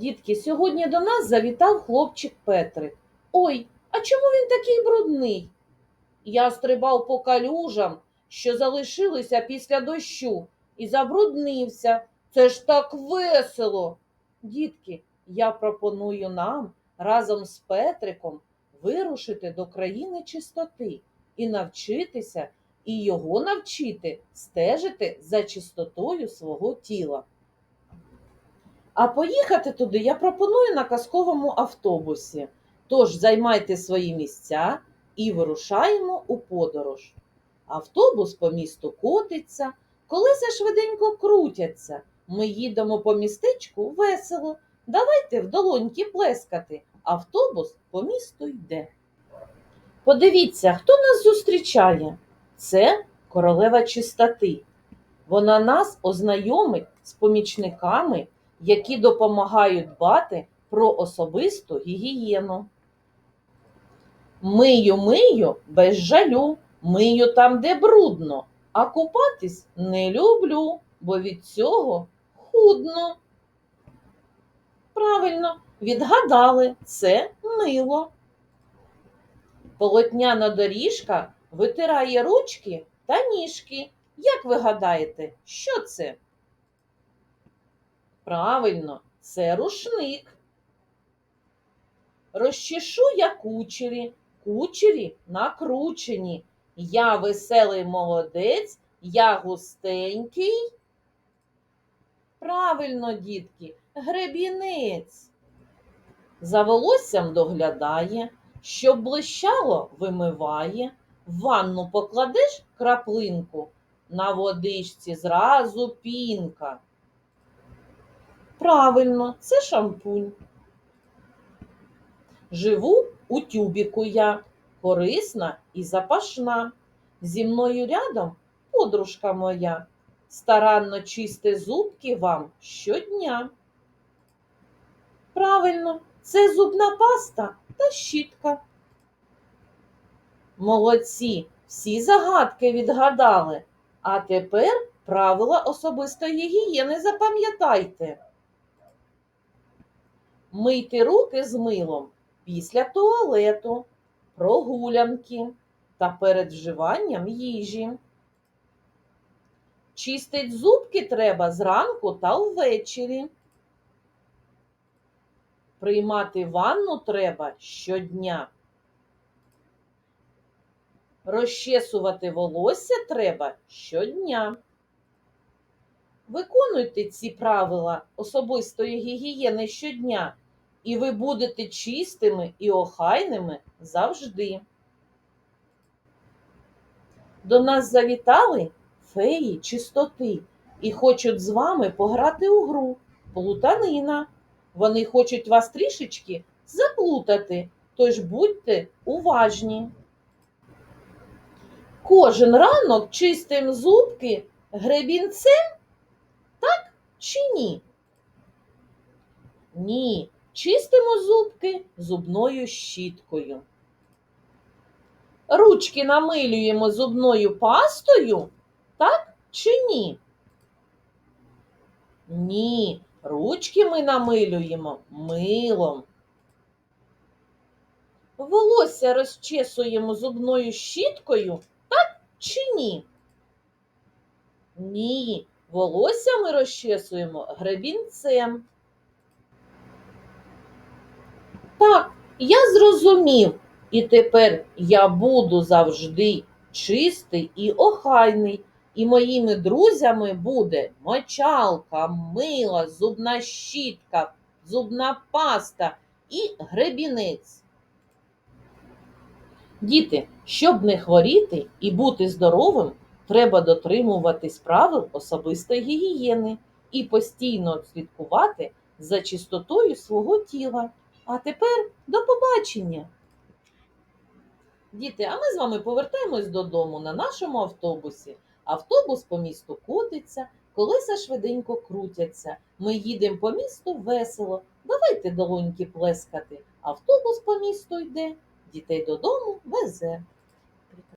Дітки, сьогодні до нас завітав хлопчик Петрик. Ой, а чому він такий брудний? Я стрибав по калюжам, що залишилися після дощу, і забруднився. Це ж так весело. Дітки, я пропоную нам разом з Петриком вирушити до країни чистоти і навчитися, і його навчити стежити за чистотою свого тіла. А поїхати туди я пропоную на казковому автобусі. Тож займайте свої місця і вирушаємо у подорож. Автобус по місту котиться, колеса швиденько крутяться. Ми їдемо по містечку весело. Давайте в долоньки плескати. Автобус по місту йде. Подивіться, хто нас зустрічає. Це королева чистоти. Вона нас ознайомить з помічниками, які допомагають дбати про особисту гігієну. Мию, мию без жалю, мию там, де брудно, а купатись не люблю, бо від цього худно. Правильно, відгадали, це мило. Полотняна доріжка витирає ручки та ніжки. Як ви гадаєте, що це? Правильно, це рушник. Розчешу я кучері, кучері накручені. Я веселий молодець, я густенький. Правильно, дітки, гребінець. За волоссям доглядає, щоб блищало, вимиває. В ванну покладеш краплинку, на водичці зразу пінка. Правильно, це шампунь. Живу у тюбіку я, корисна і запашна. Зі мною рядом подружка моя, старанно чисти зубки вам щодня. Правильно, це зубна паста та щітка. Молодці, всі загадки відгадали. А тепер правила особистої гігієни запам'ятайте. Мийте руки з милом після туалету, прогулянки та перед вживанням їжі. Чистить зубки треба зранку та ввечері. Приймати ванну треба щодня. Розчесувати волосся треба щодня. Виконуйте ці правила особистої гігієни щодня, і ви будете чистими і охайними завжди. До нас завітали феї чистоти і хочуть з вами пограти у гру плутанина. Вони хочуть вас трішечки заплутати, тож будьте уважні. Кожен ранок чистим зубки гребінцем, так чи ні? Ні, чистимо зубки зубною щіткою. Ручки намилюємо зубною пастою, так чи ні? Ні, ручки ми намилюємо милом. Волосся розчесуємо зубною щіткою, так чи ні? Ні, волосся ми розчесуємо гребінцем. Так, я зрозумів, і тепер я буду завжди чистий і охайний. І моїми друзями буде мочалка, мила, зубна щітка, зубна паста і гребінець. Діти, щоб не хворіти і бути здоровим, треба дотримуватись правил особистої гігієни і постійно слідкувати за чистотою свого тіла. А тепер до побачення! Діти, а ми з вами повертаємось додому на нашому автобусі. Автобус по місту котиться, колеса швиденько крутяться. Ми їдемо по місту весело. Давайте долоньки плескати. Автобус по місту йде, дітей додому везе.